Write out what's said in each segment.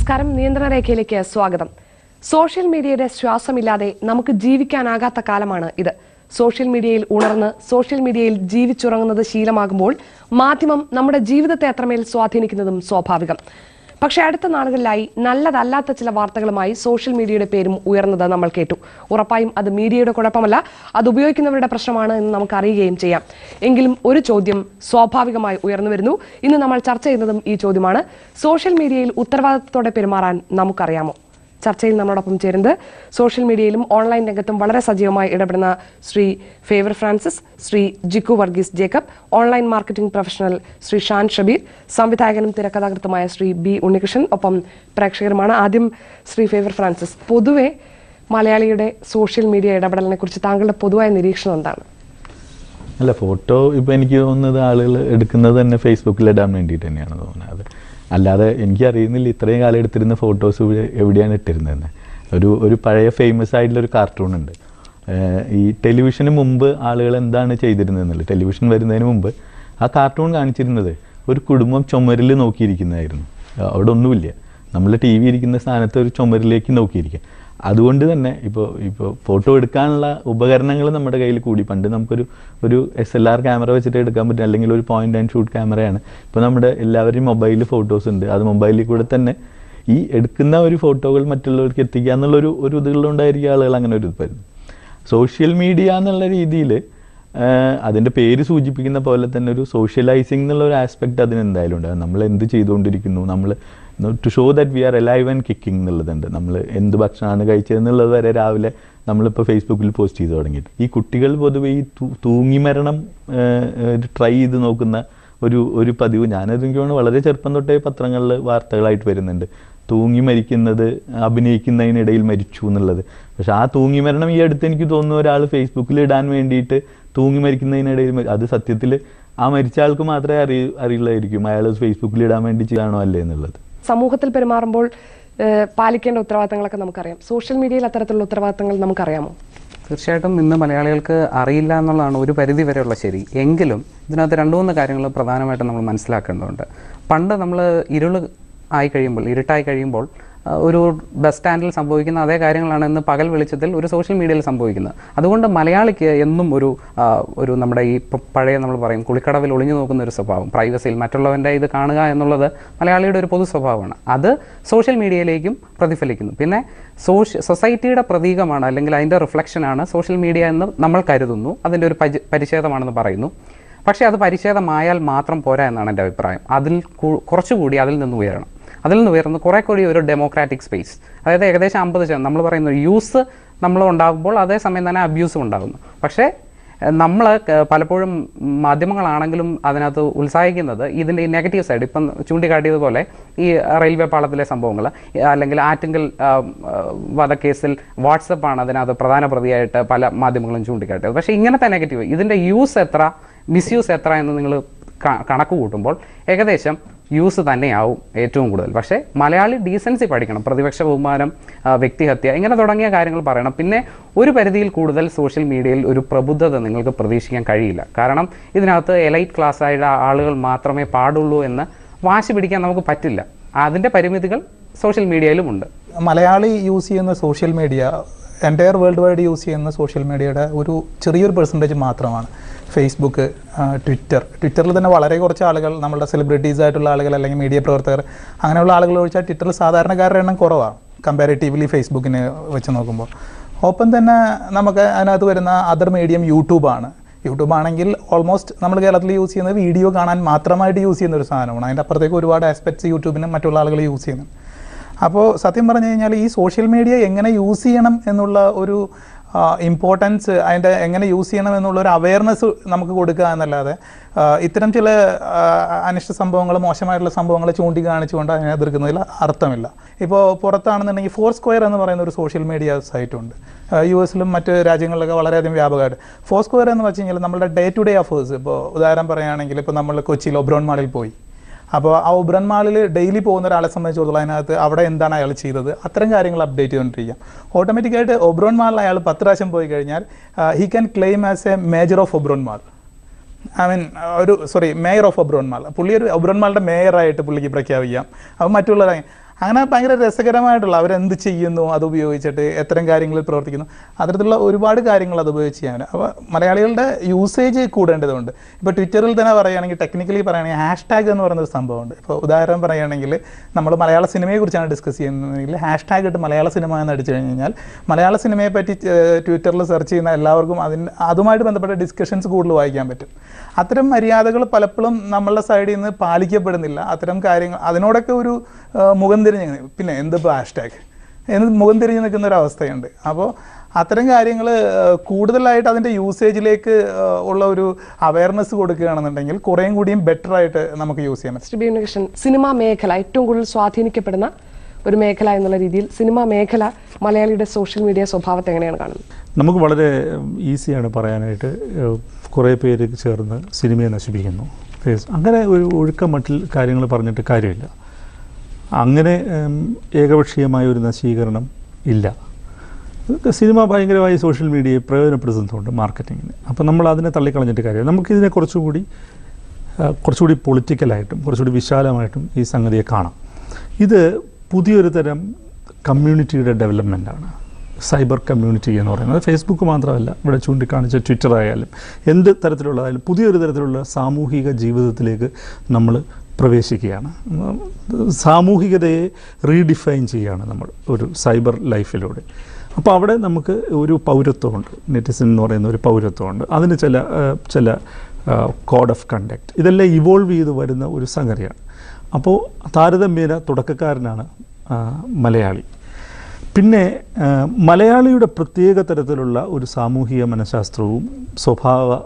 നമസ്കാരം. നിയന്ത്രണ രേഖയിലേക്ക് സ്വാഗതം. സോഷ്യൽ മീഡിയയുടെ ശ്വാസമില്ലാതെ നമുക്ക് ജീവിക്കാനാകാത്ത കാലമാണ് ഇത്. സോഷ്യൽ മീഡിയയിൽ ഉണർന്ന് സോഷ്യൽ മീഡിയയിൽ ജീവിച്ചുറങ്ങുന്നത് ശീലമാകുമ്പോൾ മാധ്യമം നമ്മുടെ ജീവിതത്തെ അത്രമേൽ സ്വാധീനിക്കുന്നതും സ്വാഭാവികം. പക്ഷേ അടുത്ത നാളുകളിലായി നല്ലതല്ലാത്ത ചില വാർത്തകളുമായി സോഷ്യൽ മീഡിയയുടെ പേരും ഉയർന്നത് നമ്മൾ കേട്ടു. ഉറപ്പായും അത് മീഡിയയുടെ കുഴപ്പമല്ല അത് ഉപയോഗിക്കുന്നവരുടെ പ്രശ്നമാണ് എന്ന് നമുക്ക് അറിയുകയും ചെയ്യാം. എങ്കിലും ഒരു ചോദ്യം സ്വാഭാവികമായി ഉയർന്നു വരുന്നു. ഇന്ന് നമ്മൾ ചർച്ച ചെയ്യുന്നതും ഈ ചോദ്യമാണ്. സോഷ്യൽ മീഡിയയിൽ ഉത്തരവാദിത്തത്തോടെ പെരുമാറാൻ നമുക്കറിയാമോ? ചർച്ചയിൽ നമ്മളോടൊപ്പം ചേരുന്നത്. സോഷ്യൽ മീഡിയയിലും ഓൺലൈൻ രംഗത്തും വളരെ സജീവമായി ഇടപെടുന്ന Shri Favour Francis Shri Jikku Varghese Jacob online marketing professional Shri Shan Shabeer സംവിധായകനും തിരക്കഥാകൃത്തുമായ ശ്രീ ബി ഉണ്ണികൃഷ്ണൻ ഒപ്പം പ്രേക്ഷകരുമാണ്. ആദ്യം ശ്രീ ഫേവർ ഫ്രാൻസിസ് പൊതുവെ മലയാളിയുടെ സോഷ്യൽ മീഡിയ ഇടപെടലിനെ കുറിച്ച് താങ്കളുടെ പൊതുവായ നിരീക്ഷണം എന്താണ്? അല്ല ഫോട്ടോ ഇപ്പം എനിക്ക് തോന്നുന്നത് ആളുകൾ എടുക്കുന്നത് തന്നെ ഫേസ്ബുക്കിൽ ഇടാൻ വേണ്ടിയിട്ട് തന്നെയാണ് തോന്നുന്നത്. അല്ലാതെ എനിക്കറിയുന്നില്ല ഇത്രയും കാലം എടുത്തിരുന്ന ഫോട്ടോസ് എവിടെയാണ് ഇട്ടിരുന്നതെന്ന്. ഒരു ഒരു പഴയ ഫേമസ് ആയിട്ടുള്ള ഒരു കാർട്ടൂൺ ഉണ്ട്. ഈ ടെലിവിഷന് മുമ്പ് ആളുകൾ എന്താണ് ചെയ്തിരുന്നതെന്നുള്ളത് ടെലിവിഷൻ വരുന്നതിന് മുമ്പ് ആ കാർട്ടൂൺ കാണിച്ചിരുന്നത് ഒരു കുടുംബം ചുമരിൽ നോക്കിയിരിക്കുന്നതായിരുന്നു. അവിടെ ഒന്നുമില്ല. നമ്മൾ ടി വി ഇരിക്കുന്ന സ്ഥാനത്ത് ഒരു ചുമരിലേക്ക് നോക്കിയിരിക്കുക. അതുകൊണ്ട് തന്നെ ഇപ്പോൾ ഇപ്പോൾ ഫോട്ടോ എടുക്കാനുള്ള ഉപകരണങ്ങൾ നമ്മുടെ കയ്യിൽ കൂടി. പണ്ട് നമുക്കൊരു ഒരു എസ് എൽ ആർ ക്യാമറ വെച്ചിട്ട് എടുക്കാൻ പറ്റും അല്ലെങ്കിൽ ഒരു പോയിന്റ് ആൻഡ് ഷൂട്ട് ക്യാമറയാണ് ഇപ്പോൾ നമ്മുടെ എല്ലാവരും മൊബൈലിൽ ഫോട്ടോസ് ഉണ്ട്. അത് മൊബൈലിൽ കൂടെ തന്നെ ഈ എടുക്കുന്ന ഒരു ഫോട്ടോകൾ മറ്റുള്ളവർക്ക് എത്തിക്കുക എന്നുള്ളൊരു ഒരു ഇതിലുണ്ടായിരിക്കും ആളുകൾ അങ്ങനെ ഒരു ഇത് സോഷ്യൽ മീഡിയ എന്നുള്ള രീതിയിൽ അതിന്റെ പേര് സൂചിപ്പിക്കുന്ന പോലെ തന്നെ ഒരു സോഷ്യലൈസിങ് എന്നുള്ള ഒരു ആസ്പെക്ട് അതിന് എന്തായാലും ഉണ്ട്. നമ്മൾ എന്ത് ചെയ്തുകൊണ്ടിരിക്കുന്നു? നമ്മൾ to show that we are alive and kicking എന്നുള്ളതുണ്ട്. നമ്മൾ എന്ത് ഭക്ഷണമാണ് കഴിച്ചതെന്നുള്ളത് വരെ രാവിലെ നമ്മളിപ്പോൾ ഫേസ്ബുക്കിൽ പോസ്റ്റ് ചെയ്ത് തുടങ്ങിയിട്ട് ഈ കുട്ടികൾ പൊതുവെ ഈ തൂങ്ങി മരണം ട്രൈ ചെയ്ത് നോക്കുന്ന ഒരു ഒരു പതിവ് ഞാനത് എനിക്ക് തോന്നുന്നു വളരെ ചെറുപ്പം തൊട്ടേ പത്രങ്ങളിൽ വാർത്തകളായിട്ട് വരുന്നുണ്ട്. തൂങ്ങി മരിക്കുന്നത് അഭിനയിക്കുന്നതിനിടയിൽ മരിച്ചു എന്നുള്ളത്. പക്ഷെ ആ തൂങ്ങി മരണം ഈ അടുത്ത് എനിക്ക് തോന്നുന്നു ഒരാൾ ഫേസ്ബുക്കിൽ ഇടാൻ വേണ്ടിയിട്ട് തൂങ്ങി മരിക്കുന്നതിനിടയിൽ മരി- അത് സത്യത്തിൽ ആ മരിച്ച ആൾക്ക് മാത്രമേ അറി അറിയുള്ളായിരിക്കും. അയാൾ ഫേസ്ബുക്കിൽ ഇടാൻ വേണ്ടി ചെയ്യാണോ അല്ലേ എന്നുള്ളത്. സമൂഹത്തിൽ പെരുമാറുമ്പോൾ പാലിക്കേണ്ട ഉത്തരവാദിത്തങ്ങളൊക്കെ നമുക്കറിയാം. സോഷ്യൽ മീഡിയയിൽ അത്തരത്തിലുള്ള ഉത്തരവാദിത്തങ്ങൾ നമുക്കറിയാമോ? തീർച്ചയായിട്ടും ഇന്ന് മലയാളികൾക്ക് അറിയില്ല എന്നുള്ളതാണ് ഒരു പരിധി വരെയുള്ള ശരി. എങ്കിലും ഇതിനകത്ത് രണ്ട് മൂന്ന് കാര്യങ്ങൾ പ്രധാനമായിട്ടും നമ്മൾ മനസ്സിലാക്കേണ്ടതുണ്ട്. പണ്ട് നമ്മൾ ഇരുൾ ആയി കഴിയുമ്പോൾ ഇരുട്ടായി കഴിയുമ്പോൾ ഒരു ബസ് സ്റ്റാൻഡിൽ സംഭവിക്കുന്ന അതേ കാര്യങ്ങളാണ് ഇന്ന് പകൽ വെളിച്ചത്തിൽ ഒരു സോഷ്യൽ മീഡിയയിൽ സംഭവിക്കുന്നത്. അതുകൊണ്ട് മലയാളിക്ക് എന്നും ഒരു ഒരു നമ്മുടെ ഈ പഴയ നമ്മൾ പറയും കുളിക്കടവിൽ ഒളിഞ്ഞു നോക്കുന്ന ഒരു സ്വഭാവം. പ്രൈവസിയിൽ മറ്റുള്ളവന്റെ ഇത് കാണുക എന്നുള്ളത് മലയാളിയുടെ ഒരു പൊതു സ്വഭാവമാണ്. അത് സോഷ്യൽ മീഡിയയിലേക്കും പ്രതിഫലിക്കുന്നു. പിന്നെ സോഷ്യ സൊസൈറ്റിയുടെ പ്രതീകമാണ് അല്ലെങ്കിൽ അതിന്റെ റിഫ്ലക്ഷനാണ് സോഷ്യൽ മീഡിയ എന്ന് നമ്മൾ കരുതുന്നു. അതിന്റെ ഒരു പരി പരിച്ഛേദമാണെന്ന് പറയുന്നു. പക്ഷേ അത് പരിച്ഛേദമായാൽ മാത്രം പോരാ എന്നാണ് എന്റെ അഭിപ്രായം. അതിൽ കുറച്ചുകൂടി അതിൽ നിന്ന് ഉയരണം. അതിൽ നിന്ന് ഉയർന്ന് കുറേ കൂടി ഒരു ഡെമോക്രാറ്റിക് സ്പേസ് അതായത് ഏകദേശം അമ്പത് ശതമാനം നമ്മൾ പറയുന്നത് യൂസ് നമ്മൾ ഉണ്ടാകുമ്പോൾ അതേസമയം തന്നെ അബ്യൂസും ഉണ്ടാകുന്നു പക്ഷേ നമ്മൾ പലപ്പോഴും മാധ്യമങ്ങളാണെങ്കിലും അതിനകത്ത് ഉത്സാഹിക്കുന്നത് ഇതിന്റെ നെഗറ്റീവ് സൈഡ് ഇപ്പം ചൂണ്ടിക്കാട്ടിയതുപോലെ ഈ റെയിൽവേ പാളത്തിലെ സംഭവങ്ങൾ അല്ലെങ്കിൽ ആറ്റിങ്കൽ വധക്കേസിൽ വാട്സപ്പാണ് അതിനകത്ത് പ്രധാന പ്രതിയായിട്ട് പല മാധ്യമങ്ങളും ചൂണ്ടിക്കാട്ടിയത്. പക്ഷേ ഇങ്ങനത്തെ നെഗറ്റീവ് ഇതിന്റെ യൂസ് എത്ര മിസ്യൂസ് എത്ര എന്ന് നിങ്ങൾ കണക്ക് കൂട്ടുമ്പോൾ ഏകദേശം യൂസ് തന്നെയാവും ഏറ്റവും കൂടുതൽ. പക്ഷേ മലയാളി ഡീസൻസി പഠിക്കണം പ്രതിപക്ഷ ബഹുമാനം വ്യക്തിഹത്യ ഇങ്ങനെ തുടങ്ങിയ കാര്യങ്ങൾ പറയണം. പിന്നെ ഒരു പരിധിയിൽ കൂടുതൽ സോഷ്യൽ മീഡിയയിൽ ഒരു പ്രബുദ്ധത നിങ്ങൾക്ക് പ്രതീക്ഷിക്കാൻ കഴിയില്ല. കാരണം ഇതിനകത്ത് എലൈറ്റ് ക്ലാസ് ആയ ആളുകൾ മാത്രമേ പാടുള്ളൂ എന്ന് വാശി പിടിക്കാൻ നമുക്ക് പറ്റില്ല. അതിന്റെ പരിമിതികൾ സോഷ്യൽ മീഡിയയിലും ഉണ്ട്. മലയാളി യൂസ് ചെയ്യുന്ന social media entire world wide use ചെയ്യുന്ന സോഷ്യൽ മീഡിയയുടെ ഒരു ചെറിയൊരു പെർസെന്റേജ് മാത്രമാണ്. ഫേസ്ബുക്ക് ട്വിറ്റർ ട്വിറ്ററിൽ തന്നെ വളരെ കുറച്ച് ആളുകൾ നമ്മുടെ സെലിബ്രിറ്റീസ് ആയിട്ടുള്ള ആളുകൾ അല്ലെങ്കിൽ മീഡിയ പ്രവർത്തകർ അങ്ങനെയുള്ള ആളുകൾ ഒഴിച്ചാൽ ട്വിറ്ററിൽ സാധാരണക്കാരുടെ എണ്ണം കുറവാണ്. കമ്പാരിറ്റീവ്ലി ഫേസ്ബുക്കിന് വെച്ച് നോക്കുമ്പോൾ. ഒപ്പം തന്നെ നമുക്ക് അതിനകത്ത് വരുന്ന അതർ മീഡിയം യൂട്യൂബാണ് യൂട്യൂബ് ആണെങ്കിൽ ഓൾമോസ്റ്റ് നമ്മൾ കേരളത്തിൽ യൂസ് ചെയ്യുന്നത് വീഡിയോ കാണാൻ മാത്രമായിട്ട് യൂസ് ചെയ്യുന്ന ഒരു സാധനമാണ്. അതിന്റെ അപ്പുറത്തേക്ക് ഒരുപാട് ആസ്പെക്ട്സ് യൂട്യൂബിനും മറ്റുള്ള ആളുകൾ യൂസ് ചെയ്യുന്നുണ്ട്. അപ്പോൾ സത്യം പറഞ്ഞു കഴിഞ്ഞാൽ ഈ സോഷ്യൽ മീഡിയ എങ്ങനെ യൂസ് ചെയ്യണം എന്നുള്ള ഒരു ഇമ്പോർട്ടൻസ് അതിന്റെ എങ്ങനെ യൂസ് ചെയ്യണം എന്നുള്ള ഒരു അവയർനെസ് നമുക്ക് കൊടുക്കുക എന്നല്ലാതെ ഇത്തരം ചില അനിഷ്ട സംഭവങ്ങൾ മോശമായിട്ടുള്ള സംഭവങ്ങൾ ചൂണ്ടിക്കാണിച്ചുകൊണ്ട് അതിനെ എതിർക്കുന്നതിൽ അർത്ഥമില്ല. ഇപ്പോൾ പുറത്താണെന്നുണ്ടെങ്കിൽ ഫോർ സ്ക്വയർ എന്ന് പറയുന്ന ഒരു സോഷ്യൽ മീഡിയ സൈറ്റ് ഉണ്ട്. യു എസിലും മറ്റ് രാജ്യങ്ങളിലൊക്കെ വളരെയധികം വ്യാപകമായിട്ട്. ഫോർ സ്ക്വയർ എന്ന് വെച്ച് കഴിഞ്ഞാൽ നമ്മുടെ ഡേ ടു ഡേ അഫേഴ്സ് ഇപ്പോൾ ഉദാഹരണം പറയുകയാണെങ്കിൽ ഇപ്പോൾ നമ്മൾ കൊച്ചിയിൽ ഒബ്രോൺ മാളിൽ പോയി. അപ്പോൾ ആ ഒബ്രൻ മാളിൽ ഡെയിലി പോകുന്ന ഒരാളെ സംബന്ധിച്ചിടത്തോളം അതിനകത്ത് അവിടെ എന്താണ് അയാൾ ചെയ്തത്? അത്തരം കാര്യങ്ങൾ അപ്ഡേറ്റ് ചെയ്തുകൊണ്ടിരിക്കാം. ഓട്ടോമാറ്റിക്കായിട്ട് ഒബ്രോൺ മാളിൽ അയാൾ പത്ത് പ്രാവശ്യം പോയി കഴിഞ്ഞാൽ he can claim as a major of Oberon mall I mean ഒരു sorry mayor of Oberon mall പുള്ളി ഒരു ഒബ്രോൺ മാളിന്റെ മേയറായിട്ട് പുള്ളിക്ക് പ്രഖ്യാപിക്കാം. അപ്പോൾ മറ്റുള്ള അങ്ങനെ ഭയങ്കര രസകരമായിട്ടുള്ള അവരെന്ത് ചെയ്യുന്നു അത് ഉപയോഗിച്ചിട്ട് എത്തരം കാര്യങ്ങളിൽ പ്രവർത്തിക്കുന്നു. അത്തരത്തിലുള്ള ഒരുപാട് കാര്യങ്ങൾ അത് ഉപയോഗിച്ച് ചെയ്യാൻ അപ്പോൾ മലയാളികളുടെ യൂസേജ് കൂടേണ്ടതുണ്ട്. ഇപ്പോൾ ട്വിറ്ററിൽ തന്നെ പറയുകയാണെങ്കിൽ ടെക്നിക്കലി പറയുകയാണെങ്കിൽ ഹാഷ് ടാഗ് എന്ന് പറയുന്ന ഒരു സംഭവമുണ്ട്. ഇപ്പോൾ ഉദാഹരണം പറയുകയാണെങ്കിൽ നമ്മൾ മലയാള സിനിമയെക്കുറിച്ചാണ് ഡിസ്കസ് ചെയ്യുന്നതെങ്കിൽ ഹാഷ് ടാഗ് ഇട്ട് മലയാള സിനിമ എന്ന് അടിച്ചു കഴിഞ്ഞ് കഴിഞ്ഞാൽ മലയാള സിനിമയെ പറ്റി ട്വിറ്ററിൽ സെർച്ച് ചെയ്യുന്ന എല്ലാവർക്കും അതിന് അതുമായിട്ട് ബന്ധപ്പെട്ട ഡിസ്കഷൻസ് കൂടുതൽ വായിക്കാൻ പറ്റും. അത്തരം മര്യാദകൾ പലപ്പോഴും നമ്മളുടെ സൈഡിൽ നിന്ന് പാലിക്കപ്പെടുന്നില്ല. അത്തരം കാര്യങ്ങൾ അതിനോടൊക്കെ ഒരു മുഖം തിരിഞ്ഞ് പിന്നെ എന്തിപ്പോൾ ഹാഷ് ടാഗ് എന്ന് മുഖം തിരിഞ്ഞ് നിൽക്കുന്ന ഒരു അവസ്ഥയുണ്ട്. അപ്പോൾ അത്തരം കാര്യങ്ങൾ കൂടുതലായിട്ട് അതിന്റെ യൂസേജിലേക്ക് ഉള്ള ഒരു അവയർനെസ് കൊടുക്കുകയാണെന്നുണ്ടെങ്കിൽ കുറേയും കൂടിയും ബെറ്റർ ആയിട്ട് നമുക്ക് യൂസ് ചെയ്യാൻ പറ്റും. ബി സിനിമാ മേഖല ഏറ്റവും കൂടുതൽ സ്വാധീനിക്കപ്പെടുന്ന ഒരു മേഖല എന്നുള്ള രീതിയിൽ സിനിമാ മേഖല മലയാളിയുടെ സോഷ്യൽ മീഡിയ സ്വഭാവത്തെ എങ്ങനെയാണ് കാണുന്നത്? നമുക്ക് വളരെ ഈസിയാണ് പറയാനായിട്ട് കുറേ പേര് ചേർന്ന് സിനിമയെ നശിപ്പിക്കുന്നു. അങ്ങനെ ഒരു ഒഴുക്കം മട്ടിൽ കാര്യങ്ങൾ പറഞ്ഞിട്ട് കാര്യമില്ല. അങ്ങനെ ഏകപക്ഷീയമായ ഒരു നശീകരണം ഇല്ല. സിനിമ ഭയങ്കരമായി സോഷ്യൽ മീഡിയയെ പ്രയോജനപ്പെടുത്തുന്നുണ്ട് മാർക്കറ്റിങ്ങിന്. അപ്പോൾ നമ്മൾ അതിനെ തള്ളിക്കളഞ്ഞിട്ട് കാര്യമില്ല. നമുക്കിതിനെ കുറച്ചുകൂടി കുറച്ചുകൂടി പൊളിറ്റിക്കലായിട്ടും കുറച്ചുകൂടി വിശാലമായിട്ടും ഈ സംഗതിയെ കാണാം. ഇത് പുതിയൊരു തരം കമ്മ്യൂണിറ്റിയുടെ ഡെവലപ്മെന്റാണ് സൈബർ കമ്മ്യൂണിറ്റി എന്ന് പറയുന്നത്. ഫേസ്ബുക്ക് മാത്രമല്ല ഇവിടെ ചൂണ്ടിക്കാണിച്ച ട്വിറ്റർ ആയാലും എന്ത് തരത്തിലുള്ളതായാലും പുതിയൊരു തരത്തിലുള്ള സാമൂഹിക ജീവിതത്തിലേക്ക് നമ്മൾ പ്രവേശിക്കുകയാണ്. സാമൂഹികതയെ റീഡിഫൈൻ ചെയ്യുകയാണ് നമ്മൾ ഒരു സൈബർ ലൈഫിലൂടെ. അപ്പോൾ അവിടെ നമുക്ക് ഒരു പൗരത്വമുണ്ട്. നെറ്റിസൺ എന്ന് പറയുന്ന ഒരു പൗരത്വമുണ്ട്. അതിന് ചില ചില കോഡ് ഓഫ് കണ്ടക്ട്. ഇതെല്ലാം ഇവോൾവ് ചെയ്ത് വരുന്ന ഒരു സംഗതിയാണ്. അപ്പോൾ താരതമ്യേന തുടക്കക്കാരനാണ് മലയാളി. പിന്നെ മലയാളിയുടെ പ്രത്യേക തരത്തിലുള്ള ഒരു സാമൂഹിക മനഃശാസ്ത്രവും സ്വഭാവ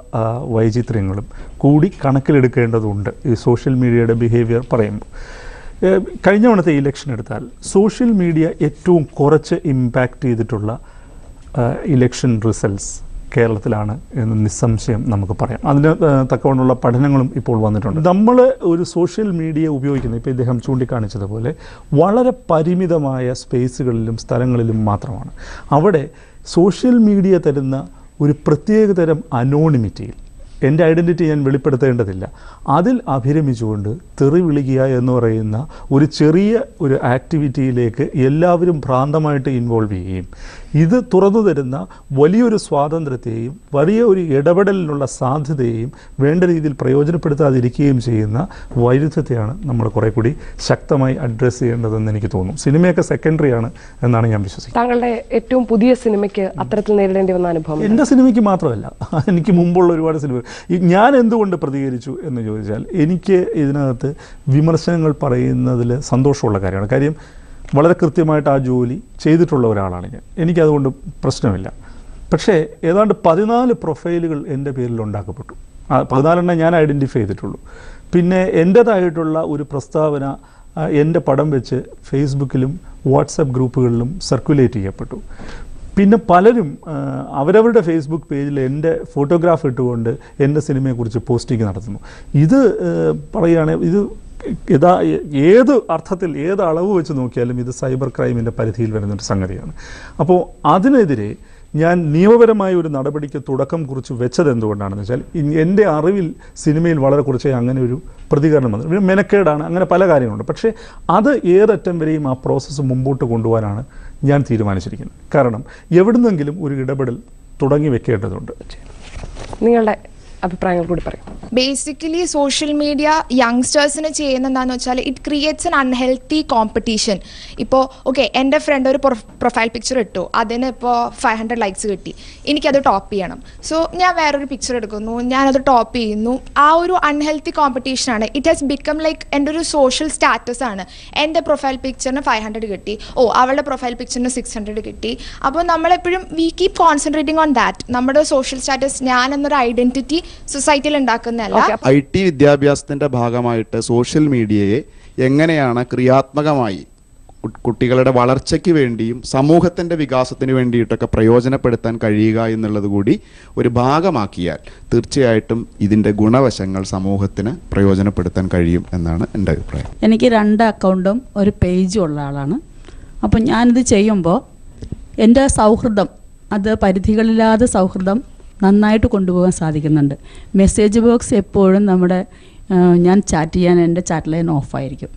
വൈചിത്രങ്ങളും കൂടി കണക്കിലെടുക്കേണ്ടതുണ്ട് ഈ സോഷ്യൽ മീഡിയയുടെ ബിഹേവിയർ പറയുമ്പോൾ. കഴിഞ്ഞ തവണത്തെ ഇലക്ഷൻ എടുത്താൽ സോഷ്യൽ മീഡിയ ഏറ്റവും കുറച്ച് ഇമ്പാക്റ്റ് ചെയ്തിട്ടുള്ള ഇലക്ഷൻ റിസൾട്ട്സ് കേരളത്തിലാണ് എന്ന് നിസ്സംശയം നമുക്ക് പറയാം. അതിന് തക്കവണ്ണമുള്ള പഠനങ്ങളും ഇപ്പോൾ വന്നിട്ടുണ്ട്. നമ്മൾ ഒരു സോഷ്യൽ മീഡിയ ഉപയോഗിക്കുന്നത് ഇപ്പോൾ ഇദ്ദേഹം ചൂണ്ടിക്കാണിച്ചതുപോലെ വളരെ പരിമിതമായ സ്പേസുകളിലും സ്ഥലങ്ങളിലും മാത്രമാണ്. അവിടെ സോഷ്യൽ മീഡിയ തരുന്ന ഒരു പ്രത്യേകതരം അനോണിമിറ്റിയിൽ എന്റെ ഐഡന്റിറ്റി ഞാൻ വെളിപ്പെടുത്തേണ്ടതില്ല അതിൽ അഭിരമിച്ചുകൊണ്ട് തെറി വിളിക്കുക എന്ന് പറയുന്ന ഒരു ചെറിയ ഒരു ആക്ടിവിറ്റിയിലേക്ക് എല്ലാവരും ഭ്രാന്തമായിട്ട് ഇൻവോൾവ് ചെയ്യുകയും ഇത് തുറന്നു തരുന്ന വലിയൊരു സ്വാതന്ത്ര്യത്തെയും വലിയ ഒരു ഇടപെടലിനുള്ള സാധ്യതയെയും വേണ്ട രീതിയിൽ പ്രയോജനപ്പെടുത്താതിരിക്കുകയും ചെയ്യുന്ന വൈരുദ്ധ്യത്തെയാണ് നമ്മൾ കുറേ കൂടി ശക്തമായി അഡ്രസ്സ് ചെയ്യേണ്ടതെന്ന് എനിക്ക് തോന്നുന്നു. സിനിമയൊക്കെ സെക്കൻഡറി ആണ് എന്നാണ് ഞാൻ വിശ്വസിക്കുന്നത്. താങ്കളുടെ ഏറ്റവും പുതിയ സിനിമയ്ക്ക് അത്തരത്തിൽ നേരിടേണ്ടി വന്ന അനുഭവം എന്റെ സിനിമയ്ക്ക് മാത്രമല്ല. എനിക്ക് മുമ്പുള്ള ഒരുപാട് സിനിമ ഞാൻ എന്തുകൊണ്ട് പ്രതികരിച്ചു എന്ന് ചോദിച്ചാൽ എനിക്ക് ഇതിനകത്ത് വിമർശനങ്ങൾ പറയുന്നതിൽ സന്തോഷമുള്ള കാര്യമാണ്. കാര്യം വളരെ കൃത്യമായിട്ട് ആ ജോലി ചെയ്തിട്ടുള്ള ഒരാളാണ് ഞാൻ. എനിക്കതുകൊണ്ട് പ്രശ്നമില്ല. പക്ഷേ ഏതാണ്ട് പതിനാല് പ്രൊഫൈലുകൾ എന്റെ പേരിൽ ഉണ്ടാക്കപ്പെട്ടു. പതിനാലെണ്ണം ഞാൻ ഐഡന്റിഫൈ ചെയ്തിട്ടുള്ളൂ. പിന്നെ എന്റേതായിട്ടുള്ള ഒരു പ്രസ്താവന എന്റെ പടം വെച്ച് ഫേസ്ബുക്കിലും വാട്സപ്പ് ഗ്രൂപ്പുകളിലും സർക്കുലേറ്റ് ചെയ്യപ്പെട്ടു. പിന്നെ പലരും അവരവരുടെ ഫേസ്ബുക്ക് പേജിൽ എന്റെ ഫോട്ടോഗ്രാഫ് ഇട്ടുകൊണ്ട് എന്റെ സിനിമയെക്കുറിച്ച് പോസ്റ്റിംഗ് നടത്തുന്നു. ഇത് പറയുകയാണെങ്കിൽ ഇത് യഥാ ഏത് അർത്ഥത്തിൽ ഏത് അളവ് വെച്ച് നോക്കിയാലും ഇത് സൈബർ ക്രൈമിന്റെ പരിധിയിൽ വരുന്നൊരു സംഗതിയാണ്. അപ്പോൾ അതിനെതിരെ ഞാൻ നിയമപരമായ ഒരു നടപടിക്ക് തുടക്കം കുറിച്ച് വെച്ചത് എന്തുകൊണ്ടാണെന്ന് വെച്ചാൽ എന്റെ അറിവിൽ സിനിമയിൽ വളരെ കുറച്ചേ അങ്ങനെ ഒരു പ്രതികരണം വന്നു. പിന്നെ മെനക്കേടാണ് അങ്ങനെ പല കാര്യങ്ങളുണ്ട്. പക്ഷേ അത് ഏതറ്റം വരെയും ആ പ്രോസസ്സ് മുമ്പോട്ട് കൊണ്ടുപോകാനാണ് ഞാൻ തീരുമാനിച്ചിരിക്കുന്നത്. കാരണം എവിടുന്നെങ്കിലും ഒരു ഇടപെടൽ തുടങ്ങി വെക്കേണ്ടതുണ്ട്. നിങ്ങളുടെ അഭിപ്രായങ്ങൾ കൂടി പറയും. ബേസിക്കലി സോഷ്യൽ മീഡിയ യങ്സ്റ്റേഴ്സിന് ചെയ്യുന്ന എന്താണെന്ന് വെച്ചാൽ it creates an unhealthy competition ഇപ്പോൾ ഓക്കെ എന്റെ ഫ്രണ്ട് ഒരു പ്രൊഫൈൽ പിക്ചർ ഇട്ടു. അതിന് ഇപ്പോൾ ഫൈവ് ഹൺഡ്രഡ് ലൈക്സ് കിട്ടി. എനിക്കത് ടോപ്പ് ചെയ്യണം. സോ ഞാൻ വേറൊരു പിക്ചർ എടുക്കുന്നു. ഞാനത് ടോപ്പ് ചെയ്യുന്നു. ആ ഒരു അൺഹെൽത്തി കോമ്പറ്റീഷനാണ് ഇറ്റ് ഹാസ് ബിക്കം ലൈക്ക് എന്റെ ഒരു സോഷ്യൽ സ്റ്റാറ്റസ് ആണ്. എന്റെ പ്രൊഫൈൽ പിക്ചറിന് ഫൈവ് ഹൺഡ്രഡ് കിട്ടി. ഓ അവളുടെ പ്രൊഫൈൽ പിക്ചറിന് സിക്സ് ഹൺഡ്രഡ് കിട്ടി. അപ്പോൾ നമ്മളെപ്പോഴും we keep concentrating on that നമ്മുടെ സോഷ്യൽ സ്റ്റാറ്റസ് ഞാൻ എന്നൊരു ഐഡന്റിറ്റി സൊസൈറ്റിയിൽ ഉണ്ടാക്കുന്നതല്ല ഐ ടി വിദ്യാഭ്യാസത്തിന്റെ ഭാഗമായിട്ട് സോഷ്യൽ മീഡിയയെ എങ്ങനെയാണ് ക്രിയാത്മകമായി കുട്ടികളുടെ വളർച്ചയ്ക്ക് വേണ്ടിയും സമൂഹത്തിന്റെ വികാസത്തിന് വേണ്ടിയിട്ടൊക്കെ പ്രയോജനപ്പെടുത്താൻ കഴിയുക എന്നുള്ളത് കൂടി ഒരു ഭാഗമാക്കിയാൽ തീർച്ചയായിട്ടും ഇതിന്റെ ഗുണവശങ്ങൾ സമൂഹത്തിന് പ്രയോജനപ്പെടുത്താൻ കഴിയും എന്നാണ് എന്റെ അഭിപ്രായം. എനിക്ക് രണ്ട് അക്കൗണ്ടും ഒരു പേജും ഉള്ള ആളാണ്. അപ്പം ഞാനിത് ചെയ്യുമ്പോൾ എന്റെ സൗഹൃദം അത് പരിധികളില്ലാതെ സൗഹൃദം നന്നായിട്ട് കൊണ്ടുപോകാൻ സാധിക്കുന്നുണ്ട്. മെസ്സേജ് ബോക്സ് എപ്പോഴും നമ്മുടെ ഞാൻ ചാറ്റ് ചെയ്യാൻ എന്റെ ചാറ്റ് ലൈൻ ഓഫായിരിക്കും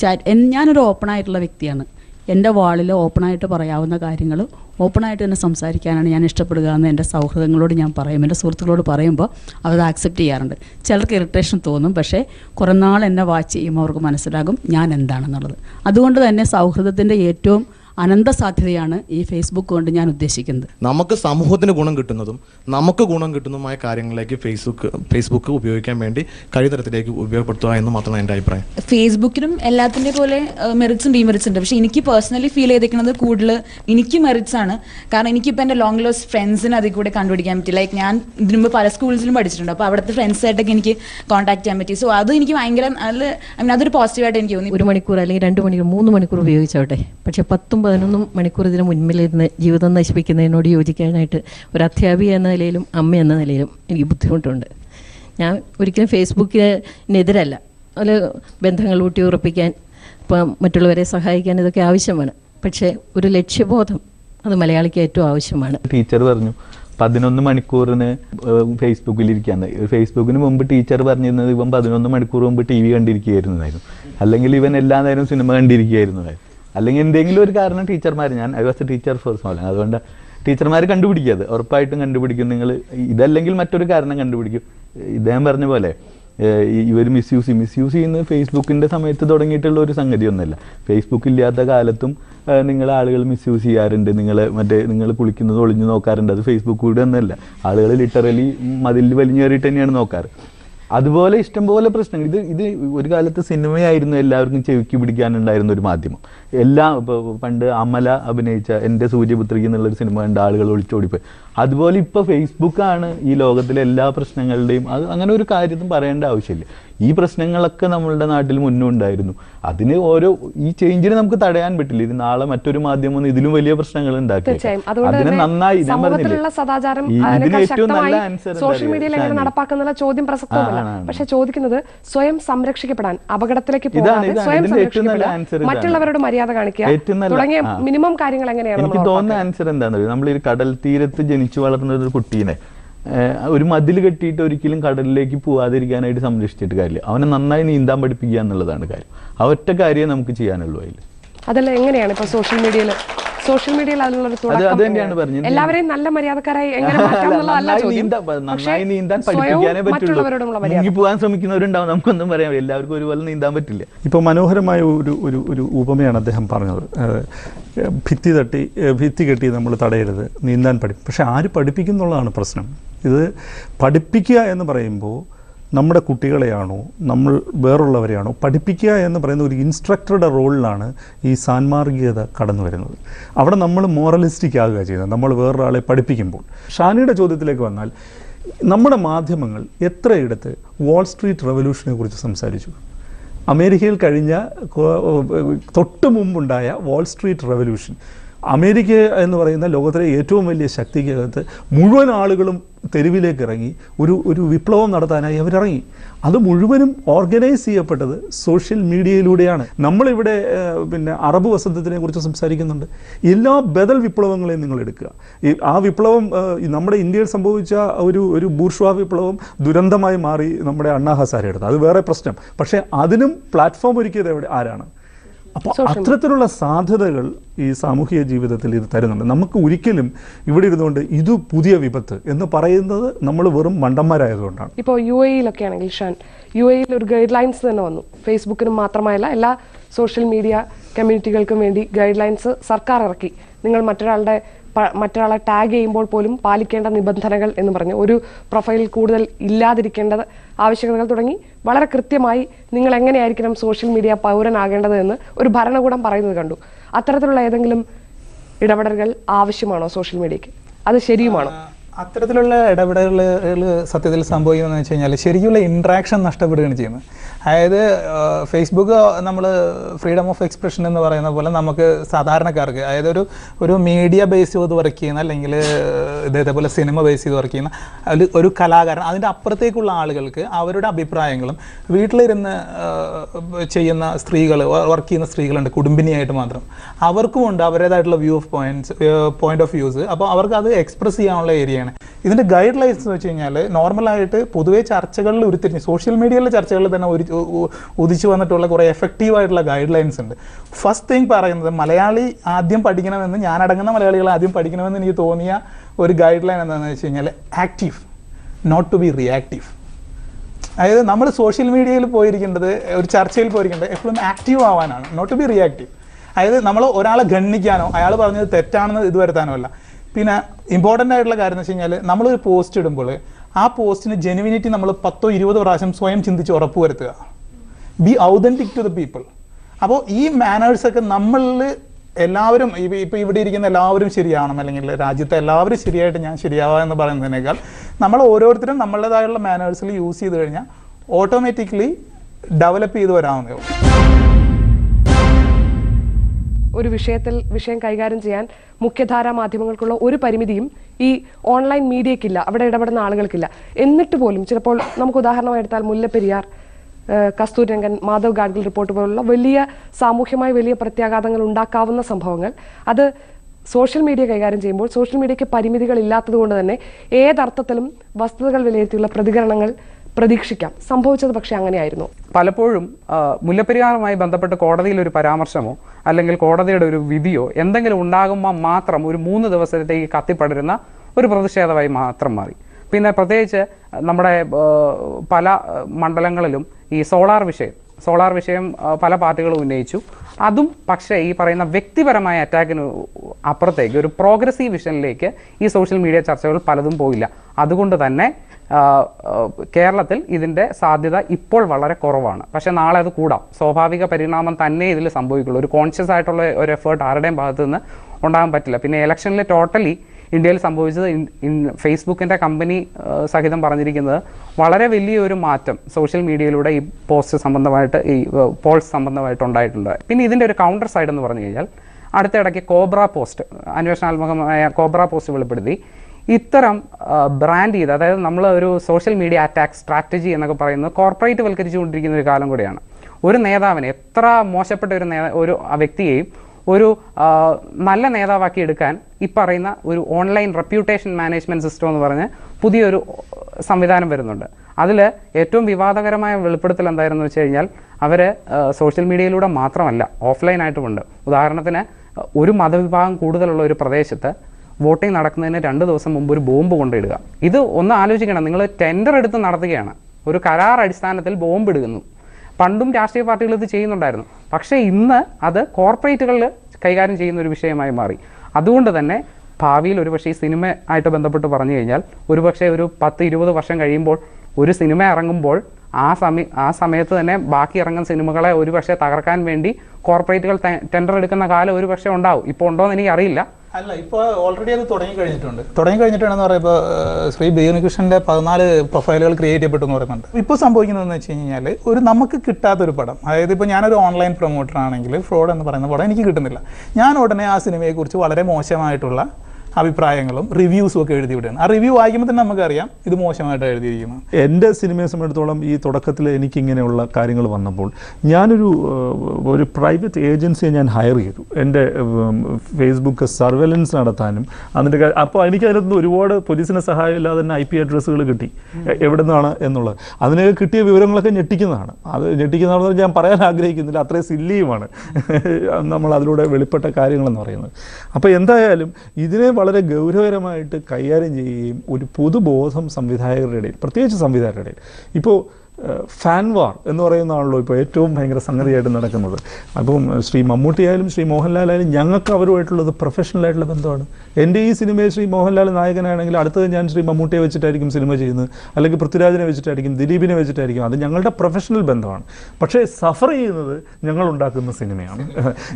ചാറ്റ് ഞാനൊരു ഓപ്പൺ ആയിട്ടുള്ള വ്യക്തിയാണ്. എന്റെ വാളിൽ ഓപ്പണായിട്ട് പറയാവുന്ന കാര്യങ്ങൾ ഓപ്പണായിട്ട് തന്നെ സംസാരിക്കാനാണ് ഞാൻ ഇഷ്ടപ്പെടുക എന്ന് എന്റെ സൗഹൃദങ്ങളോട് ഞാൻ പറയും. എന്റെ സുഹൃത്തുക്കളോട് പറയുമ്പോൾ അവർ ആക്സെപ്റ്റ് ചെയ്യാറുണ്ട്. ചിലർക്ക് ഇറിറ്റേഷൻ തോന്നും പക്ഷേ കുറേ നാൾ എന്നെ വാച്ച് ചെയ്യുമ്പോൾ അവർക്ക് മനസ്സിലാകും ഞാൻ എന്താണെന്നുള്ളത്. അതുകൊണ്ട് തന്നെ സൗഹൃദത്തിന്റെ ഏറ്റവും അനന്ത സാധ്യതയാണ് ഈ ഫേസ്ബുക്ക് കൊണ്ട് ഞാൻ ഉദ്ദേശിക്കുന്നത്. നമുക്ക് സമൂഹത്തിന് ഗുണം കിട്ടുന്നതും നമുക്ക് ഗുണം കിട്ടുന്നതുമായ കാര്യങ്ങളിലേക്ക് ഫേസ്ബുക്ക് ഫേസ്ബുക്ക് ഉപയോഗിക്കാൻ വേണ്ടി കഴിയുന്ന തരത്തിലേക്ക് ഉപയോഗപ്പെടുത്തുക എന്ന് മാത്രമാണ് എന്റെ അഭിപ്രായം. ഫേസ്ബുക്കിനും എല്ലാത്തിന്റെ പോലെ മെറിറ്റ്സും ഡീമെറിറ്റ്സ് ഉണ്ട്. പക്ഷേ എനിക്ക് പേഴ്സണലി ഫീൽ ചെയ്തിരിക്കുന്നത് കൂടുതൽ എനിക്ക് മെറിറ്റ്സ് ആണ്. കാരണം എനിക്കിപ്പോൾ എന്റെ ലോങ് ലോസ് ഫ്രണ്ട്സിന് അതിൽ കൂടെ കണ്ടുപിടിക്കാൻ പറ്റി. ലൈക്ക് ഞാൻ ഇതിനു മുമ്പ് പല സ്കൂൾസിലും പഠിച്ചിട്ടുണ്ട്. അപ്പോൾ അവിടുത്തെ ഫ്രണ്ട്സായിട്ടൊക്കെ എനിക്ക് കോൺടാക്ട് ചെയ്യാൻ പറ്റി. സോ അത് എനിക്ക് ഭയങ്കര നല്ല ഐ മീൻ അതൊരു പോസിറ്റീവായിട്ട് എനിക്ക് തോന്നി. ഒരു മണിക്കൂർ അല്ലെങ്കിൽ രണ്ട് മണിക്കൂർ മൂന്ന് മണിക്കൂർ ഉപയോഗിച്ചോട്ടെ. പക്ഷേ പത്തും പതിനൊന്നും മണിക്കൂർ ഇതിന് മുൻപിലിരുന്ന് ജീവിതം നശിപ്പിക്കുന്നതിനോട് യോജിക്കാനായിട്ട് ഒരു അധ്യാപിക എന്ന നിലയിലും അമ്മ എന്ന നിലയിലും എനിക്ക് ബുദ്ധിമുട്ടുണ്ട്. ഞാൻ ഒരിക്കലും ഫേസ്ബുക്കിനെതിരല്ല. അതിൽ ബന്ധങ്ങൾ ഊട്ടി ഉറപ്പിക്കാൻ ഇപ്പം മറ്റുള്ളവരെ സഹായിക്കാൻ ഇതൊക്കെ ആവശ്യമാണ്. പക്ഷേ ഒരു ലക്ഷ്യബോധം അത് മലയാളിക്ക് ഏറ്റവും ആവശ്യമാണ്. ടീച്ചർ പറഞ്ഞു പതിനൊന്ന് മണിക്കൂറിന് ഫേസ്ബുക്കിൽ ഇരിക്കാന്ന് ഫേസ്ബുക്കിന് മുമ്പ് ടീച്ചർ പറഞ്ഞിരുന്നത് ഇവൻ പതിനൊന്ന് മണിക്കൂർ മുമ്പ് ടി വി കണ്ടിരിക്കുകയായിരുന്നതായിരുന്നു അല്ലെങ്കിൽ ഇവൻ എല്ലാ നേരവും സിനിമ കണ്ടിരിക്കുകയായിരുന്നു അല്ലെങ്കിൽ എന്തെങ്കിലും ഒരു കാരണം ടീച്ചർമാർ ഞാൻ I was a teacher for small അതുകൊണ്ട് ടീച്ചർമാർ കണ്ടുപിടിക്കുക അത് ഉറപ്പായിട്ടും കണ്ടുപിടിക്കും. നിങ്ങൾ ഇതല്ലെങ്കിൽ മറ്റൊരു കാരണം കണ്ടുപിടിക്കും. ഇദ്ദേഹം പറഞ്ഞ പോലെ ഇവർ മിസ്യൂസ് മിസ്യൂസ് ചെയ്യുന്നത് ഫേസ്ബുക്കിന്റെ സമയത്ത് തുടങ്ങിയിട്ടുള്ള ഒരു സംഗതിയൊന്നുമല്ല. ഫേസ്ബുക്ക് ഇല്ലാത്ത കാലത്തും നിങ്ങൾ ആളുകൾ മിസ്യൂസ് ചെയ്യാറുണ്ട്. നിങ്ങൾ മറ്റേ നിങ്ങൾ കുളിക്കുന്നത് ഒളിഞ്ഞു നോക്കാറുണ്ട്. അത് ഫേസ്ബുക്ക് കൂടെ ഒന്നല്ല ആളുകൾ ലിറ്ററലി മതിൽ വലിഞ്ഞേറിയിട്ട് തന്നെയാണ് നോക്കാറ്. അതുപോലെ ഇഷ്ടംപോലെ പ്രശ്നങ്ങൾ. ഇത് ഇത് ഒരു കാലത്ത് സിനിമയായിരുന്നു എല്ലാവർക്കും ചെവിക്ക് പിടിക്കാനുണ്ടായിരുന്ന ഒരു മാധ്യമം. എല്ലാം പണ്ട് അമല അഭിനയിച്ച എന്റെ സൂര്യപുത്രിക എന്നുള്ളൊരു സിനിമ കണ്ട ആളുകൾ ഒളിച്ചോടിപ്പോയി. അതുപോലെ ഇപ്പോൾ ഫേസ്ബുക്കാണ് ഈ ലോകത്തിലെ എല്ലാ പ്രശ്നങ്ങളുടെയും അത് അങ്ങനെ ഒരു കാര്യത്തും പറയേണ്ട ആവശ്യമില്ല. ഈ പ്രശ്നങ്ങളൊക്കെ നമ്മളുടെ നാട്ടിൽ മുന്നുണ്ടായിരുന്നു അതിന് ഓരോ ഈ ചേഞ്ചിനെ നമുക്ക് തടയാൻ പറ്റില്ല. ഇത് നാളെ മറ്റൊരു മാധ്യമം ഇതിലും വലിയ പ്രശ്നങ്ങൾ ഉണ്ടാക്കി അതുകൊണ്ട് അതിനെ തന്നെ നന്നായി ഞാൻ സമൂഹത്തിലുള്ള സദാചാരം ഈ- ഇതിന് ഏറ്റവും നല്ല ശക്തമായി ആൻസർ സോഷ്യൽ മീഡിയയിൽ എങ്ങനെ നടപ്പാക്കുന്നുള്ള ചോദ്യം പ്രസക്തമല്ല. പക്ഷെ ചോദിക്കുന്നത് സ്വയം സംരക്ഷിക്കപ്പെടാൻ അപകടത്തിലേക്ക് പോകാതെ സ്വയം. മറ്റുള്ളവരോട് മര്യാദ കാണിക്കുക. തുടങ്ങിയ മിനിമം കാര്യങ്ങൾ എങ്ങനെയാണ് എനിക്ക് നമ്മൾ തോന്നുന്ന ആൻസർ എന്താണെന്ന് നമ്മൾ ഈ കടൽ തീരത്ത് ജനിച്ചു വളർന്ന ഒരു കുട്ടീനെ ഒരു മതിൽ കെട്ടിയിട്ട് ഒരിക്കലും കടലിലേക്ക് പോവാതിരിക്കാനായിട്ട് സംരക്ഷിച്ചിട്ട് കാര്യമില്ല. അവനെ നന്നായി നീന്താൻ പഠിപ്പിക്കുക എന്നുള്ളതാണ് കാര്യം. ആ ഒറ്റ കാര്യമേ നമുക്ക് ചെയ്യാനുള്ളൂ അതിൽ അതല്ല എങ്ങനെയാണ് ഇപ്പൊ സോഷ്യൽ മീഡിയയിൽ സോഷ്യൽ മീഡിയയിൽ അതിനുള്ള ഒരു അത് തുടക്കം. എല്ലാവരെയും നല്ല മര്യാദക്കാരായി എങ്ങനെ മാറ്റാം എന്നുള്ളതല്ല ചോദ്യം. നന്നായി നീന്താൻ പഠിപ്പിക്കാനേ പറ്റുള്ളൂ. പോകാൻ ശ്രമിക്കുന്നവരുണ്ടാവും നമുക്കൊന്നും പറയാൻ എല്ലാവർക്കും ഒരുപോലെ നീന്താൻ പറ്റില്ല. ഇപ്പോൾ മനോഹരമായ ഒരു ഒരു ഒരു ഉപമയാണ് അദ്ദേഹം പറഞ്ഞത്. ഭിത്തി തട്ടി ഭിത്തി കെട്ടി നമ്മൾ തടയരുത് നീന്താൻ പഠി പക്ഷെ ആര് പഠിപ്പിക്കുന്നുള്ളതാണ് പ്രശ്നം. ഇത് പഠിപ്പിക്കുക എന്ന് പറയുമ്പോൾ നമ്മുടെ കുട്ടികളെയാണോ നമ്മൾ വേറുള്ളവരെയാണോ പഠിപ്പിക്കുക എന്ന് പറയുന്ന ഒരു ഇൻസ്ട്രക്ടറുടെ റോളിലാണ് ഈ സാൻമാർഗികത കടന്നു വരുന്നത്. അവിടെ നമ്മൾ മോറലിസ്റ്റിക് ആകുക ചെയ്യുന്നത് നമ്മൾ വേറൊരാളെ പഠിപ്പിക്കുമ്പോൾ. ഷാനിയുടെ ചോദ്യത്തിലേക്ക് വന്നാൽ നമ്മുടെ മാധ്യമങ്ങൾ എത്രയിടത്ത് വാൾ സ്ട്രീറ്റ് റെവല്യൂഷനെ കുറിച്ച് സംസാരിച്ചു? അമേരിക്കയിൽ കഴിഞ്ഞ തൊട്ട് മുമ്പുണ്ടായ വാൾ സ്ട്രീറ്റ് റെവല്യൂഷൻ അമേരിക്ക എന്ന് പറയുന്ന ലോകത്തിലെ ഏറ്റവും വലിയ ശക്തിക്കകത്ത് മുഴുവൻ ആളുകളും തെരുവിലേക്ക് ഇറങ്ങി ഒരു ഒരു വിപ്ലവം നടത്താനായി അവരിറങ്ങി. അത് മുഴുവനും ഓർഗനൈസ് ചെയ്യപ്പെട്ടത് സോഷ്യൽ മീഡിയയിലൂടെയാണ് നമ്മളിവിടെ പിന്നെ അറബ് വസന്തത്തിനെ കുറിച്ച് സംസാരിക്കുന്നുണ്ട്. എല്ലാ ബദൽ വിപ്ലവങ്ങളെയും നിങ്ങൾ എടുക്കുക. ഈ ആ വിപ്ലവം നമ്മുടെ ഇന്ത്യയിൽ സംഭവിച്ച ഒരു ഒരു ബൂർഷ്വാ വിപ്ലവം ദുരന്തമായി മാറി നമ്മുടെ അണ്ണാ ഹസാരെ എടുത്തത്. അത് വേറെ പ്രശ്നം. പക്ഷേ അതിനും പ്ലാറ്റ്ഫോം ഒരുക്കിയത് എവിടെ? ആരാണ്? അപ്പോൾ അത്തരത്തിലുള്ള സാധ്യതകൾ ഈ സാമൂഹിക ജീവിതത്തിൽ ഇത് തരുന്നുണ്ട്. നമുക്ക് ഒരിക്കലും ഇവിടെ ഇരുന്നുകൊണ്ട് ഇത് പുതിയ വിപത്ത് എന്ന് പറയുന്നത് നമ്മൾ വെറും മണ്ടന്മാരായതുകൊണ്ടാണ്. ഇപ്പോൾ യു എയിലൊക്കെ ആണെങ്കിൽ ഷാൻ യു എയിൽ ഒരു ഗൈഡ് ലൈൻസ് തന്നെ വന്നു. ഫേസ്ബുക്കിനും മാത്രമായല്ല എല്ലാ സോഷ്യൽ മീഡിയ കമ്മ്യൂണിറ്റികൾക്കും വേണ്ടി ഗൈഡ് ലൈൻസ് സർക്കാർ ഇറക്കി. നിങ്ങൾ മറ്റൊരാളുടെ മറ്റൊരാളെ ടാഗ് ചെയ്യുമ്പോൾ പോലും പാലിക്കേണ്ട നിബന്ധനകൾ എന്ന് പറഞ്ഞ് ഒരു പ്രൊഫൈലിൽ കൂടുതൽ ഇല്ലാതിരിക്കേണ്ട ആവശ്യകതകൾ തുടങ്ങി. വളരെ കൃത്യമായി നിങ്ങൾ എങ്ങനെയായിരിക്കണം സോഷ്യൽ മീഡിയ പൗരനാകേണ്ടത് എന്ന് ഒരു ഭരണകൂടം പറയുന്നത് കണ്ടു. അത്തരത്തിലുള്ള ഏതെങ്കിലും ഇടപെടലുകൾ ആവശ്യമാണോ സോഷ്യൽ മീഡിയക്ക് അത് ശരിയുമാണോ? അത്തരത്തിലുള്ള ഇടപെടലുകൾ സത്യത്തിൽ സംഭവിക്കുന്നതെന്ന് വെച്ച് കഴിഞ്ഞാൽ ശരിക്കുള്ള ഇൻട്രാക്ഷൻ നഷ്ടപ്പെടുകയാണ് ചെയ്യുന്നത്. അതായത് ഫേസ്ബുക്ക് നമ്മൾ ഫ്രീഡം ഓഫ് എക്സ്പ്രഷൻ എന്ന് പറയുന്ന പോലെ നമുക്ക് സാധാരണക്കാർക്ക് അതായത് ഒരു ഒരു മീഡിയ ബേസ് ചെയ്ത് വർക്ക് ചെയ്യുന്ന അല്ലെങ്കിൽ ഇതേപോലെ സിനിമ ബേസ് ചെയ്ത് വർക്ക് ചെയ്യുന്ന അതിൽ ഒരു കലാകാരൻ അതിന്റെ അപ്പുറത്തേക്കുള്ള ആളുകൾക്ക് അവരുടെ അഭിപ്രായങ്ങളും വീട്ടിലിരുന്ന് ചെയ്യുന്ന സ്ത്രീകൾ വർക്ക് ചെയ്യുന്ന സ്ത്രീകളുണ്ട് കുടുംബിനിയായിട്ട് മാത്രം. അവർക്കും ഉണ്ട് അവരുടേതായിട്ടുള്ള view of points point of views അപ്പോൾ അവർക്ക് അത് എക്സ്പ്രസ് ചെയ്യാനുള്ള ഏരിയയാണ് ഇതിന്റെ ഗൈഡ് ലൈൻസ് എന്ന് വെച്ച് കഴിഞ്ഞാൽ നോർമലായിട്ട് പൊതുവേ ചർച്ചകളിൽ ഉരുത്തിരിഞ്ഞ് സോഷ്യൽ മീഡിയയിലെ ചർച്ചകളിൽ തന്നെ ഒരു ഉദിച്ചു വന്നിട്ടുള്ള കുറേ എഫക്റ്റീവ് ആയിട്ടുള്ള ഗൈഡ് ലൈൻസ് ഉണ്ട്. ഫസ്റ്റ് തിങ് പറയുന്നത് മലയാളി ആദ്യം പഠിക്കണമെന്ന് ഞാൻ അടങ്ങുന്ന മലയാളികൾ ആദ്യം പഠിക്കണമെന്ന് എനിക്ക് തോന്നിയ ഒരു ഗൈഡ് ലൈൻ എന്താണെന്ന് വെച്ച് കഴിഞ്ഞാൽ active not to be reactive അതായത് നമ്മൾ സോഷ്യൽ മീഡിയയിൽ പോയിരിക്കേണ്ടത് ഒരു ചർച്ചയിൽ പോയിരിക്കേണ്ടത് എപ്പോഴും ആക്റ്റീവ് ആവാനാണ് നോട്ട് ടു ബി റിയാക്റ്റീവ് അതായത് നമ്മൾ ഒരാളെ ഗണ്ണിക്കാനോ അയാൾ പറഞ്ഞത് തെറ്റാണെന്ന് ഇത് വരുത്താനോ അല്ല. പിന്നെ ഇമ്പോർട്ടന്റ് ആയിട്ടുള്ള കാര്യം എന്ന് വെച്ച് കഴിഞ്ഞാൽ നമ്മളൊരു പോസ്റ്റ് ഇടുമ്പോൾ ആ പോസ്റ്റിന് ജെനുവിനിറ്റി നമ്മൾ പത്തോ ഇരുപതോ പ്രാവശ്യം സ്വയം ചിന്തിച്ച് ഉറപ്പ് വരുത്തുക. Be authentic to the people അപ്പോൾ ഈ മാനേഴ്സൊക്കെ നമ്മളിൽ എല്ലാവരും ഇപ്പം ഇപ്പം ഇവിടെ ഇരിക്കുന്ന എല്ലാവരും ശരിയാവണം അല്ലെങ്കിൽ രാജ്യത്തെ എല്ലാവരും ശരിയായിട്ട് ഞാൻ ശരിയാവുക എന്ന് പറയുന്നതിനേക്കാൾ നമ്മൾ ഓരോരുത്തരും നമ്മളുടേതായുള്ള മാനേഴ്സിൽ യൂസ് ചെയ്ത് കഴിഞ്ഞാൽ ഓട്ടോമാറ്റിക്കലി ഡെവലപ്പ് ചെയ്ത് വരാവുന്നേ ഒരു വിഷയത്തിൽ വിഷയം കൈകാര്യം ചെയ്യാൻ മുഖ്യധാരാ മാധ്യമങ്ങൾക്കുള്ള ഒരു പരിമിതിയും ഈ ഓൺലൈൻ മീഡിയക്കില്ല അവിടെ ഇടപെടുന്ന ആളുകൾക്കില്ല. എന്നിട്ട് പോലും ചിലപ്പോൾ നമുക്ക് ഉദാഹരണമായി എടുത്താൽ മുല്ലപ്പെരിയാർ കസ്തൂരിരംഗൻ മാധവ് ഗാഡ്ഗിൽ റിപ്പോർട്ട് പോലുള്ള വലിയ സാമൂഹ്യമായി വലിയ പ്രത്യാഘാതങ്ങൾ ഉണ്ടാക്കാവുന്ന സംഭവങ്ങൾ. അത് സോഷ്യൽ മീഡിയ കൈകാര്യം ചെയ്യുമ്പോൾ സോഷ്യൽ മീഡിയയ്ക്ക് പരിമിതികൾ ഇല്ലാത്തത് കൊണ്ട് തന്നെ ഏതർത്ഥത്തിലും വസ്തുതകൾ വിലയിരുത്തിയുള്ള പ്രതികരണങ്ങൾ പ്രതീക്ഷിക്കാം. സംഭവിച്ചത് പക്ഷേ അങ്ങനെയായിരുന്നു. പലപ്പോഴും മുല്ലപ്പെരിയാറുമായി ബന്ധപ്പെട്ട് കോടതിയിൽ ഒരു പരാമർശമോ അല്ലെങ്കിൽ കോടതിയുടെ ഒരു വിധിയോ എന്തെങ്കിലും ഉണ്ടാകുമ്പോൾ മാത്രം ഒരു മൂന്ന് ദിവസത്തേക്ക് കത്തിപ്പടരുന്ന ഒരു പ്രതിഷേധമായി മാത്രം മാറി. പിന്നെ പ്രത്യേകിച്ച് നമ്മുടെ പല മണ്ഡലങ്ങളിലും ഈ സോളാർ വിഷയം സോളാർ വിഷയം പല പാർട്ടികളും ഉന്നയിച്ചു. അതും പക്ഷേ ഈ പറയുന്ന വ്യക്തിപരമായ അറ്റാക്കിന് അപ്പുറത്തേക്ക് ഒരു പ്രോഗ്രസീവ് വിഷനിലേക്ക് ഈ സോഷ്യൽ മീഡിയ ചർച്ചകൾ പലതും പോയില്ല. അതുകൊണ്ട് തന്നെ കേരളത്തിൽ ഇതിന്റെ സാധ്യത ഇപ്പോൾ വളരെ കുറവാണ്. പക്ഷേ നാളെ അത് കൂടാം. സ്വാഭാവിക പരിണാമം തന്നെ ഇതിൽ സംഭവിക്കുള്ളൂ. ഒരു കോൺഷ്യസ് ആയിട്ടുള്ള ഒരു എഫേർട്ട് ആരുടെയും ഭാഗത്തു നിന്ന് ഉണ്ടാകാൻ പറ്റില്ല. പിന്നെ ഇലക്ഷനിൽ ടോട്ടലി ഇന്ത്യയിൽ സംഭവിച്ചത് ഫേസ്ബുക്കിന്റെ കമ്പനി സഹിതം പറഞ്ഞിരിക്കുന്നത് വളരെ വലിയൊരു മാറ്റം സോഷ്യൽ മീഡിയയിലൂടെ ഈ പോസ്റ്റ് സംബന്ധമായിട്ട് ഈ പോൾസ് സംബന്ധമായിട്ട് ഉണ്ടായിട്ടുണ്ട്. പിന്നെ ഇതിന്റെ ഒരു കൗണ്ടർ സൈഡ് എന്ന് പറഞ്ഞു കഴിഞ്ഞാൽ അടുത്തിടയ്ക്ക് കോബ്ര പോസ്റ്റ് അന്വേഷണാത്മകമായ കോബ്ര പോസ്റ്റ് വെളിപ്പെടുത്തി. ഇത്തരം ബ്രാൻഡ് ചെയ്ത് അതായത് നമ്മൾ ഒരു സോഷ്യൽ മീഡിയ അറ്റാക്ക് സ്ട്രാറ്റജി എന്നൊക്കെ പറയുന്നത് കോർപ്പറേറ്റ് വൽക്കരിച്ചുകൊണ്ടിരിക്കുന്ന ഒരു കാലം കൂടിയാണ്. ഒരു നേതാവിനെ എത്ര മോശപ്പെട്ട ഒരു നേതാ ഒരു വ്യക്തിയെയും ഒരു നല്ല നേതാവാക്കി എടുക്കാൻ ഈ പറയുന്ന ഒരു ഓൺലൈൻ റെപ്യൂട്ടേഷൻ മാനേജ്മെന്റ് സിസ്റ്റം എന്ന് പറഞ്ഞ് പുതിയൊരു സംവിധാനം വരുന്നുണ്ട്. അതിൽ ഏറ്റവും വിവാദകരമായ വെളിപ്പെടുത്തൽ എന്തായിരുന്നു വെച്ച് കഴിഞ്ഞാൽ അവർ സോഷ്യൽ മീഡിയയിലൂടെ മാത്രമല്ല ഓഫ്ലൈനായിട്ടുമുണ്ട് ഉദാഹരണത്തിന് ഒരു മതവിഭാഗം കൂടുതലുള്ള ഒരു പ്രദേശത്ത് വോട്ടിംഗ് നടക്കുന്നതിന് രണ്ട് ദിവസം മുമ്പ് ഒരു ബോംബ് കൊണ്ടിടുക ഇത് ഒന്ന് ആലോചിക്കണം. നിങ്ങൾ ടെൻഡർ എടുത്ത് നടത്തുകയാണ്. ഒരു കരാർ അടിസ്ഥാനത്തിൽ ബോംബ് ഇടുന്നു. പണ്ടും രാഷ്ട്രീയ പാർട്ടികൾ ഇത് ചെയ്യുന്നുണ്ടായിരുന്നു. പക്ഷേ ഇന്ന് അത് കോർപ്പറേറ്റുകളിൽ കൈകാര്യം ചെയ്യുന്ന ഒരു വിഷയമായി മാറി. അതുകൊണ്ട് തന്നെ ഭാവിയിൽ ഒരുപക്ഷെ ഈ സിനിമ ആയിട്ട് ബന്ധപ്പെട്ട് പറഞ്ഞു കഴിഞ്ഞാൽ ഒരുപക്ഷെ ഒരു പത്ത് ഇരുപത് വർഷം കഴിയുമ്പോൾ ഒരു സിനിമ ഇറങ്ങുമ്പോൾ ആ സമയ ആ സമയത്ത് തന്നെ ബാക്കി ഇറങ്ങുന്ന സിനിമകളെ ഒരുപക്ഷെ തകർക്കാൻ വേണ്ടി കോർപ്പറേറ്റുകൾ ടെൻഡർ എടുക്കുന്ന കാലം ഒരുപക്ഷെ ഉണ്ടാവും. ഇപ്പോൾ ഉണ്ടോ എന്ന് എനിക്കറിയില്ല. അല്ല ഇപ്പോൾ ഓൾറെഡി അത് തുടങ്ങി കഴിഞ്ഞിട്ടുണ്ട്. തുടങ്ങി കഴിഞ്ഞിട്ടാണെന്ന് പറയുമ്പോൾ ശ്രീ ബിയുനികൃഷ്ണന്റെ പതിനാല് പ്രൊഫൈലുകൾ ക്രിയേറ്റ് ചെയ്യപ്പെട്ടു എന്ന് പറയുന്നുണ്ട്. ഇപ്പോൾ സംഭവിക്കുന്നതെന്ന് വെച്ച് കഴിഞ്ഞാൽ ഒരു നമുക്ക് കിട്ടാത്തൊരു പടം അതായത് ഇപ്പോൾ ഞാനൊരു ഓൺലൈൻ പ്രൊമോട്ടർ ആണെങ്കിൽ ഫ്രോഡ് എന്ന് പറയുന്ന പടം എനിക്ക് കിട്ടുന്നില്ല. ഞാൻ ഉടനെ ആ സിനിമയെക്കുറിച്ച് വളരെ മോശമായിട്ടുള്ള അഭിപ്രായങ്ങളും റിവ്യൂസും ഒക്കെ എഴുതി വിടുകയാണ് ആ റിവ്യൂ വായിക്കുമ്പോൾ തന്നെ നമുക്കറിയാം ഇത് മോശമായിട്ട് എഴുതിയിരിക്കുന്നത്. എന്റെ സിനിമയെ സംബന്ധിച്ചിടത്തോളം ഈ തുടക്കത്തിൽ എനിക്കിങ്ങനെയുള്ള കാര്യങ്ങൾ വന്നപ്പോൾ ഞാനൊരു ഒരു പ്രൈവറ്റ് ഏജൻസിയെ ഞാൻ ഹയർ ചെയ്തു. എന്റെ ഫേസ്ബുക്ക് സർവേലൻസ് നടത്താനും അതിന്റെ അപ്പോൾ എനിക്ക് അതിനകത്ത് ഒരുപാട് സഹായം ഇല്ലാതെ തന്നെ ഐ പി അഡ്രസ്സുകൾ കിട്ടി. എവിടെ നിന്നാണ് എന്നുള്ളത്. അതിനൊക്കെ കിട്ടിയ വിവരങ്ങളൊക്കെ ഞെട്ടിക്കുന്നതാണ്. അത് ഞെട്ടിക്കുന്നതാണെന്ന് ഞാൻ പറയാൻ ആഗ്രഹിക്കുന്നില്ല. അത്രയും സില്ലിയുമാണ്. നമ്മൾ അതിലൂടെ വെളിപ്പെട്ട കാര്യങ്ങളെന്ന് പറയുന്നത്. അപ്പോൾ എന്തായാലും ഇതിനെ വളരെ ഗൗരവകരമായിട്ട് കൈകാര്യം ചെയ്യുകയും ഒരു പൊതുബോധം സംവിധായകരുടെ ഇടയിൽ പ്രത്യേകിച്ച് സംവിധായകരുടെ ഇടയിൽ. ഇപ്പോൾ ഫാൻ വാർ എന്ന് പറയുന്നതാണല്ലോ ഇപ്പോൾ ഏറ്റവും ഭയങ്കര സംഗതിയായിട്ട് നടക്കുന്നത്. അപ്പം ശ്രീ മമ്മൂട്ടിയായാലും ശ്രീ മോഹൻലാലായാലും ഞങ്ങൾക്ക് അവരുമായിട്ടുള്ളത് പ്രൊഫഷണലായിട്ടുള്ള ബന്ധമാണ്. എന്റെ ഈ സിനിമയിൽ ശ്രീ മോഹൻലാൽ നായകനാണെങ്കിൽ അടുത്തത് ഞാൻ ശ്രീ മമ്മൂട്ടിയെ വെച്ചിട്ടായിരിക്കും സിനിമ ചെയ്യുന്നത്. അല്ലെങ്കിൽ പൃഥ്വിരാജിനെ വെച്ചിട്ടായിരിക്കും ദിലീപിനെ വെച്ചിട്ടായിരിക്കും. അത് ഞങ്ങളുടെ പ്രൊഫഷണൽ ബന്ധമാണ്. പക്ഷേ സഫർ ചെയ്യുന്നത് ഞങ്ങൾ ഉണ്ടാക്കുന്ന സിനിമയാണ്.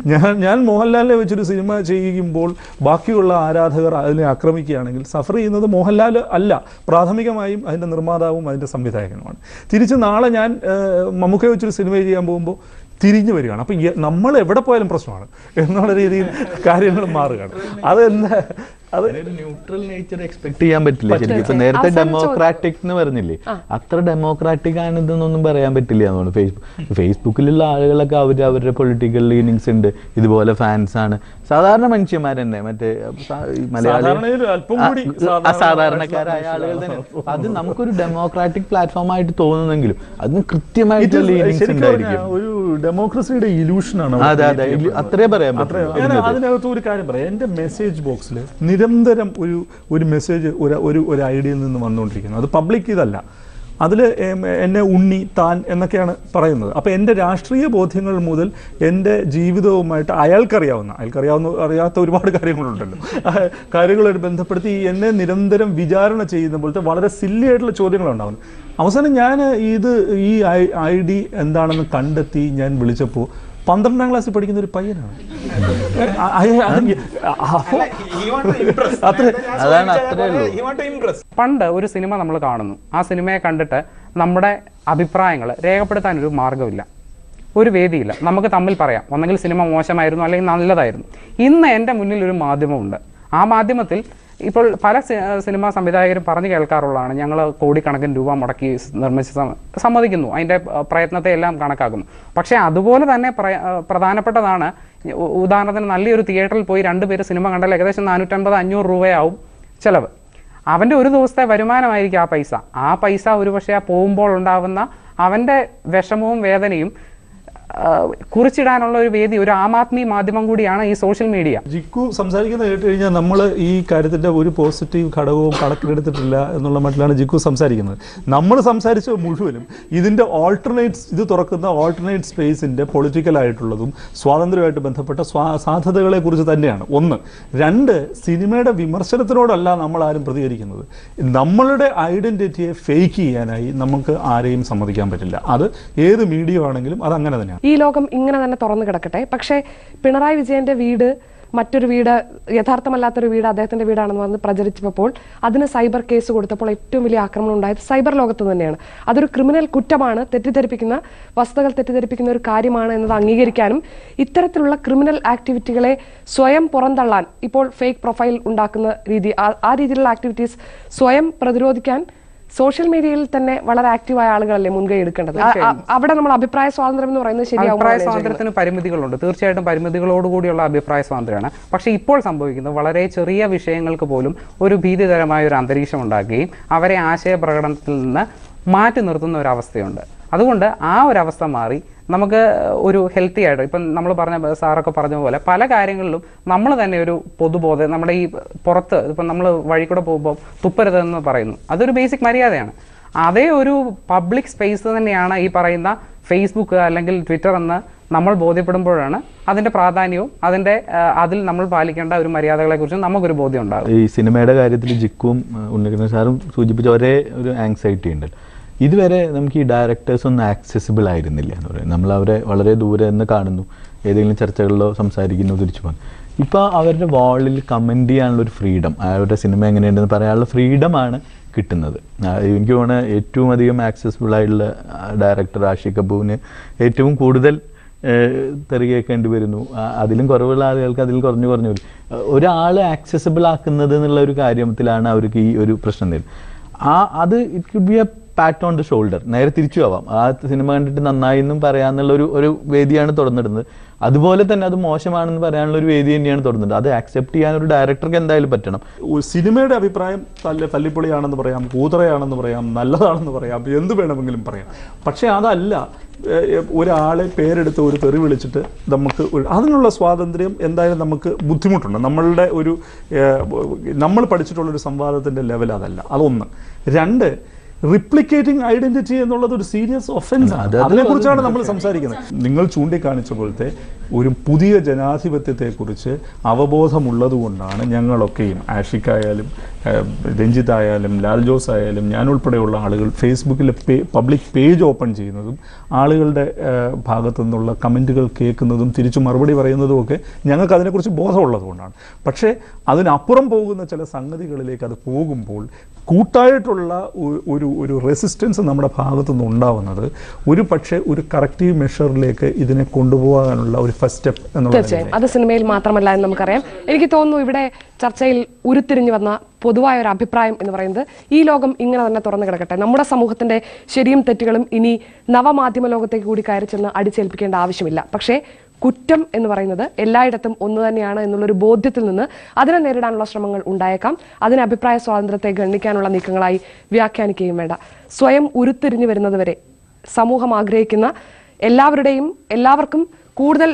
ഞാൻ ഞാൻ മോഹൻലാലിനെ വെച്ചൊരു സിനിമ ചെയ്യുമ്പോൾ ബാക്കിയുള്ള ആരാധകർ അതിനെ ആക്രമിക്കുകയാണെങ്കിൽ സഫർ ചെയ്യുന്നത് മോഹൻലാൽ അല്ല. പ്രാഥമികമായും അതിന്റെ നിർമ്മാതാവും അതിന്റെ സംവിധായകനുമാണ്. തിരിച്ച് നാളെ ഞാൻ മമ്മൂക്കെ വെച്ചൊരു സിനിമ ചെയ്യാൻ പോകുമ്പോൾ തിരിഞ്ഞു വരികയാണ്. അപ്പം നമ്മൾ എവിടെ പോയാലും പ്രശ്നമാണ്. എന്നുള്ള രീതിയിൽ കാര്യങ്ങൾ മാറുകയാണ്. അതെന്താ ന്യൂട്രൽ നേച്ചർ എക്സ്പെക്ട് ചെയ്യാൻ പറ്റില്ല ശരിക്കും. ഇപ്പൊ നേരത്തെ ഡെമോക്രാറ്റിക് എന്ന് പറഞ്ഞില്ലേ? അത്ര ഡെമോക്രാറ്റിക് ആണ് ഇതെന്നൊന്നും പറയാൻ പറ്റില്ല എന്നാണ് ഫേസ്ബുക്ക് ഫേസ്ബുക്കിലുള്ള ആളുകളൊക്കെ അവർ അവരുടെ പൊളിറ്റിക്കൽ ലീനിങ്സ് ഉണ്ട്. ഇതുപോലെ ഫാൻസ് ആണ്. സാധാരണ മനുഷ്യന്മാർ തന്നെ മറ്റേ മലയാളി. അസാധാരണക്കാരായ ആളുകൾ തന്നെ അത് നമുക്കൊരു ഡെമോക്രാറ്റിക് പ്ലാറ്റ്ഫോം ആയിട്ട് തോന്നുന്നെങ്കിലും അതിന് കൃത്യമായിട്ട് ലീനിങ്സ് ഉണ്ടായിരിക്കും. ഒരു ഡെമോക്രസിയുടെ ഇലൂഷനാണ് അതെ, അതെ. അത്രേ പറയാൻ. അതിനകത്ത് ഒരു കാര്യം പറയാം. എന്റെ മെസ്സേജ് ബോക്സിൽ നിരന്തരം ഒരു ഒരു മെസ്സേജ് ഒരു ഒരു ഐഡിയയിൽ നിന്ന് വന്നുകൊണ്ടിരിക്കുന്നു. അത് പബ്ലിക് ഇതല്ല. അതിൽ എന്നെ ഉണ്ണി താൻ എന്നൊക്കെയാണ് പറയുന്നത്. അപ്പോൾ എന്റെ രാഷ്ട്രീയ ബോധ്യങ്ങൾ മുതൽ എന്റെ ജീവിതവുമായിട്ട് അയാൾക്കറിയാവുന്ന അയാൾക്കറിയാവുന്ന അറിയാത്ത ഒരുപാട് കാര്യങ്ങളുണ്ടല്ലോ. കാര്യങ്ങളുമായിട്ട് ബന്ധപ്പെടുത്തി എന്നെ നിരന്തരം വിചാരണ ചെയ്യുന്ന പോലത്തെ വളരെ സില്ലി ആയിട്ടുള്ള ചോദ്യങ്ങളുണ്ടാവുന്നു അവസാനം ഞാൻ ഇത് ഈ ഐ ഡി എന്താണെന്ന് കണ്ടെത്തി ഞാൻ വിളിച്ചപ്പോൾ പന്ത്രണ്ടാം ക്ലാസ്സിൽ പഠിക്കുന്ന ഒരു പയ്യനാണ്. പണ്ട് ഒരു സിനിമ നമ്മൾ കാണുന്നു. ആ സിനിമയെ കണ്ടിട്ട് നമ്മുടെ അഭിപ്രായങ്ങൾ രേഖപ്പെടുത്താൻ ഒരു മാർഗമില്ല. ഒരു വേദിയില്ല. നമുക്ക് തമ്മിൽ പറയാം. ഒന്നെങ്കിൽ സിനിമ മോശമായിരുന്നു അല്ലെങ്കിൽ നല്ലതായിരുന്നു. ഇന്ന് എന്റെ മുന്നിൽ ഒരു മാധ്യമമുണ്ട്. ആ മാധ്യമത്തിൽ ഇപ്പോൾ പല സിനിമാ സംവിധായകരും പറഞ്ഞു കേൾക്കാറുള്ളതാണ് ഞങ്ങൾ കോടിക്കണക്കിന് രൂപ മുടക്കി നിർമ്മിച്ച നിർമ്മിച്ച് സമ- സമ്മതിക്കുന്നു അതിന്റെ പ്രയത്നത്തെ എല്ലാം കണക്കാക്കുന്നു. പക്ഷേ അതുപോലെ തന്നെ പ്രധാനപ്പെട്ടതാണ് ഉദാഹരണത്തിന് നല്ലൊരു തിയേറ്ററിൽ പോയി രണ്ടുപേര് സിനിമ കണ്ടാൽ ഏകദേശം നാനൂറ്റമ്പത് അഞ്ഞൂറ് രൂപയാവും ചിലവ്. അവന്റെ ഒരു ദിവസത്തെ വരുമാനമായിരിക്കും ആ പൈസ. ആ പൈസ ഒരുപക്ഷെ ആ പോകുമ്പോൾ ഉണ്ടാവുന്ന അവന്റെ വിഷമവും വേദനയും കുറിച്ചിടാനുള്ള ഒരു വേദി ഒരു ആം ആദ്മി മാധ്യമം കൂടിയാണ് ഈ സോഷ്യൽ മീഡിയ. ജിക്കു സംസാരിക്കുന്നത് കേട്ട് കഴിഞ്ഞാൽ നമ്മൾ ഈ കാര്യത്തിന്റെ ഒരു പോസിറ്റീവ് ഘടകവും കണക്കിലെടുത്തിട്ടില്ല എന്നുള്ള മട്ടിലാണ് ജിക്കു സംസാരിക്കുന്നത്. നമ്മൾ സംസാരിച്ച മുഴുവനും ഇതിന്റെ ഓൾട്ടർനേറ്റ്സ് ഇത് തുറക്കുന്ന ഓൾട്ടർനേറ്റ് സ്പേസിന്റെ പൊളിറ്റിക്കലായിട്ടുള്ളതും സ്വാതന്ത്ര്യമായിട്ട് ബന്ധപ്പെട്ട സാധ്യതകളെ കുറിച്ച് തന്നെയാണ്. ഒന്ന്. രണ്ട് സിനിമയുടെ വിമർശനത്തിനോടല്ല നമ്മൾ ആരും പ്രതികരിക്കുന്നത്. നമ്മളുടെ ഐഡന്റിറ്റിയെ ഫേക്ക് ചെയ്യാനായി നമുക്ക് ആരെയും സമ്മതിക്കാൻ പറ്റില്ല. അത് ഏത് മീഡിയ ആണെങ്കിലും അത് അങ്ങനെ തന്നെയാണ്. ഈ ലോകം ഇങ്ങനെ തന്നെ തുറന്നു കിടക്കട്ടെ. പക്ഷേ പിണറായി വിജയന്റെ വീട് മറ്റൊരു വീട് യഥാർത്ഥമല്ലാത്തൊരു വീട് അദ്ദേഹത്തിന്റെ വീടാണെന്ന് പറഞ്ഞ് പ്രചരിച്ചപ്പോൾ അതിന് സൈബർ കേസ് കൊടുത്തപ്പോൾ ഏറ്റവും വലിയ ആക്രമണം ഉണ്ടായത് സൈബർ ലോകത്ത് തന്നെയാണ്. അതൊരു ക്രിമിനൽ കുറ്റമാണ്. തെറ്റിദ്ധരിപ്പിക്കുന്ന വസ്തുതകൾ തെറ്റിദ്ധരിപ്പിക്കുന്ന ഒരു കാര്യമാണ് എന്നത് അംഗീകരിക്കാനും ഇത്തരത്തിലുള്ള ക്രിമിനൽ ആക്ടിവിറ്റികളെ സ്വയം പുറന്തള്ളാൻ ഇപ്പോൾ ഫേക്ക് പ്രൊഫൈൽ ഉണ്ടാക്കുന്ന രീതി ആ- രീതിയിലുള്ള ആക്ടിവിറ്റീസ് സ്വയം പ്രതിരോധിക്കാൻ സോഷ്യൽ മീഡിയയിൽ തന്നെ വളരെ ആക്റ്റീവായ ആളുകളല്ലേ മുൻകൈ എടുക്കേണ്ടത്? അവിടെ നമ്മൾ അഭിപ്രായ സ്വാതന്ത്ര്യം എന്ന് പറയുന്നത് അഭിപ്രായ സ്വാതന്ത്ര്യത്തിന് പരിമിതികളുണ്ട്. തീർച്ചയായിട്ടും പരിമിതികളോടുകൂടിയുള്ള അഭിപ്രായ സ്വാതന്ത്ര്യമാണ്. പക്ഷേ ഇപ്പോൾ സംഭവിക്കുന്നത് വളരെ ചെറിയ വിഷയങ്ങൾക്ക് പോലും ഒരു ഭീതിതരമായ ഒരു അന്തരീക്ഷം ഉണ്ടാക്കുകയും അവരെ ആശയ പ്രകടനത്തിൽ നിന്ന് മാറ്റി നിർത്തുന്ന ഒരു അവസ്ഥയുണ്ട്. അതുകൊണ്ട് ആ ഒരു അവസ്ഥ മാറി നമുക്ക് ഒരു ഹെൽത്തി ആയിട്ട് ഇപ്പം നമ്മൾ പറഞ്ഞ സാറൊക്കെ പറഞ്ഞ പോലെ പല കാര്യങ്ങളിലും നമ്മൾ തന്നെ ഒരു പൊതുബോധം നമ്മുടെ ഈ പുറത്ത് ഇപ്പം നമ്മൾ വഴി പോകുമ്പോൾ തുപ്പരുതെന്ന് പറയുന്നു. അതൊരു ബേസിക് മര്യാദയാണ്. അതേ ഒരു പബ്ലിക് സ്പേസ് തന്നെയാണ് ഈ പറയുന്ന ഫേസ്ബുക്ക് അല്ലെങ്കിൽ ട്വിറ്റർ എന്ന് നമ്മൾ ബോധ്യപ്പെടുമ്പോഴാണ് അതിന്റെ പ്രാധാന്യവും അതിന്റെ അതിൽ നമ്മൾ പാലിക്കേണ്ട ഒരു മര്യാദകളെ കുറിച്ചും നമുക്കൊരു ബോധ്യം ഉണ്ടാകും. ഈ സിനിമയുടെ കാര്യത്തിൽ ജിക്കും ഉണ്ണികൃഷ്ണൻ സാറും സൂചിപ്പിച്ച ഒരേ ഒരു ആങ്സൈറ്റി ഉണ്ട്. ഇതുവരെ നമുക്ക് ഈ ഡയറക്ടേഴ്സ് ഒന്നും ആക്സസിബിൾ ആയിരുന്നില്ല എന്ന് പറയുന്നത് നമ്മൾ അവരെ വളരെ ദൂരെ നിന്ന് കാണുന്നു. ഏതെങ്കിലും ചർച്ചകളിലോ സംസാരിക്കുന്നു തിരിച്ചു പോകുന്നു ഇപ്പോൾ അവരുടെ വാളിൽ കമന്റ് ചെയ്യാനുള്ള ഒരു ഫ്രീഡം അവരുടെ സിനിമ എങ്ങനെയുണ്ടെന്ന് പറയാനുള്ള ഫ്രീഡമാണ് കിട്ടുന്നത്. എനിക്ക് തോന്നുന്നത് ഏറ്റവും അധികം ആക്സസിബിൾ ആയിട്ടുള്ള ഡയറക്ടർ ആഷിഖ് കപൂറിന് ഏറ്റവും കൂടുതൽ തെറികേക്കേണ്ടി വരുന്നു. അതിലും കുറവുള്ള ആളുകൾക്ക് അതിൽ കുറഞ്ഞു കുറഞ്ഞു വരും. ഒരാൾ ആക്സസിബിൾ ആക്കുന്നത് എന്നുള്ള ഒരു കാര്യത്തിലാണ് അവർക്ക് ഈ ഒരു പ്രശ്നം തരുന്നത് ആ അത് it could be a pat on the shoulder നേരെ തിരിച്ചു ആവാം ആ സിനിമ കണ്ടിട്ട് നന്നായി എന്നും പറയാന്നുള്ള ഒരു ഒരു വേദിയാണ് തുറന്നിടുന്നത്. അതുപോലെ തന്നെ അത് മോശമാണെന്ന് പറയാനുള്ള ഒരു വേദി തന്നെയാണ് തുറന്നിടുന്നത്. അത് ആക്സെപ്റ്റ് ചെയ്യാൻ ഒരു ഡയറക്ടർക്ക് എന്തായാലും പറ്റണം. സിനിമയുടെ അഭിപ്രായം തല്ല തല്ലിപ്പൊളിയാണെന്ന് പറയാം കൂതറയാണെന്ന് പറയാം നല്ലതാണെന്ന് പറയാം എന്ത് വേണമെങ്കിലും പറയാം. പക്ഷേ അതല്ല ഒരാളെ പേരെടുത്ത് ഒരു തെറി വിളിച്ചിട്ട് നമുക്ക് അതിനുള്ള സ്വാതന്ത്ര്യം എന്തായാലും നമുക്ക് ബുദ്ധിമുട്ടുണ്ട്. നമ്മളുടെ ഒരു നമ്മൾ പഠിച്ചിട്ടുള്ളൊരു സംവാദത്തിന്റെ ലെവൽ അതല്ല. അതൊന്ന്. രണ്ട് റിപ്ലിക്കേറ്റിംഗ് ഐഡന്റിറ്റി എന്നുള്ളത് ഒരു സീരിയസ് ഒഫൻസ് ആണ്. അതിനെ കുറിച്ചാണ് അതിനെക്കുറിച്ചാണ് നമ്മൾ സംസാരിക്കുന്നത്. നിങ്ങൾ ചൂണ്ടിക്കാണിച്ച പോലത്തെ ഒരു പുതിയ ജനാധിപത്യത്തെക്കുറിച്ച് അവബോധമുള്ളതുകൊണ്ടാണ് ഞങ്ങളൊക്കെയും ആഷിക്കായാലും ഏഹ്, രഞ്ജിത്ത് ആയാലും ലാൽ ജോസ് ആയാലും ഞാൻ ഉൾപ്പെടെയുള്ള ആളുകൾ ഫേസ്ബുക്കിൽ പേ പബ്ലിക് പേജ് ഓപ്പൺ ചെയ്യുന്നതും ആളുകളുടെ ഭാഗത്തു നിന്നുള്ള കമന്റുകൾ കേൾക്കുന്നതും തിരിച്ചു മറുപടി പറയുന്നതും ഒക്കെ ഞങ്ങൾക്ക് അതിനെക്കുറിച്ച് ബോധമുള്ളതുകൊണ്ടാണ്. പക്ഷേ അതിനപ്പുറം പോകുന്ന ചില സംഗതികളിലേക്ക് അത് പോകുമ്പോൾ കൂട്ടായിട്ടുള്ള ഒരു ഒരു റെസിസ്റ്റൻസ് നമ്മുടെ ഭാഗത്തു നിന്ന് ഉണ്ടാവുന്നത് ഒരു പക്ഷേ ഒരു കറക്റ്റീവ് മെഷറിലേക്ക് ഇതിനെ കൊണ്ടുപോകാനുള്ള ഒരു ഫസ്റ്റ് സ്റ്റെപ്പ് തീർച്ചയായും. അത് സിനിമയിൽ മാത്രമല്ല എന്ന് നമുക്കറിയാം. എനിക്ക് തോന്നുന്നു ഇവിടെ ചർച്ചയിൽ ഉരുത്തിരിഞ്ഞു വന്ന പൊതുവായ ഒരു അഭിപ്രായം എന്ന് പറയുന്നത് ഈ ലോകം ഇങ്ങനെ തന്നെ തുറന്നു കിടക്കട്ടെ. നമ്മുടെ സമൂഹത്തിന്റെ ശരിയും തെറ്റുകളും ഇനി നവമാധ്യമ ലോകത്തേക്ക് കൂടി കയറി ചെന്ന് അടിച്ചേൽപ്പിക്കേണ്ട ആവശ്യമില്ല. പക്ഷേ കുറ്റം എന്ന് പറയുന്നത് എല്ലായിടത്തും ഒന്ന് തന്നെയാണ് എന്നുള്ളൊരു ബോധ്യത്തിൽ നിന്ന് അതിനെ നേരിടാനുള്ള ശ്രമങ്ങൾ ഉണ്ടായേക്കാം. അതിന് അഭിപ്രായ സ്വാതന്ത്ര്യത്തെ ഗണ്ണിക്കാനുള്ള നീക്കങ്ങളായി വ്യാഖ്യാനിക്കുകയും വേണ്ട. സ്വയം ഉരുത്തിരിഞ്ഞു വരുന്നതുവരെ സമൂഹം ആഗ്രഹിക്കുന്ന എല്ലാവരുടെയും എല്ലാവർക്കും കൂടുതൽ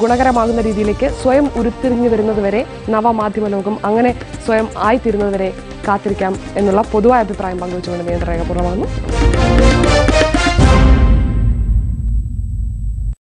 ഗുണകരമാകുന്ന രീതിയിലേക്ക് സ്വയം ഉരുത്തിരിഞ്ഞു വരുന്നതുവരെ നവമാധ്യമ ലോകം അങ്ങനെ സ്വയം ആയിത്തീരുന്നതുവരെ കാത്തിരിക്കാം എന്നുള്ള പൊതുവായ അഭിപ്രായം പങ്കുവച്ചുകൊണ്ട് നിയന്ത്രണ പൂർണമാകുന്നു.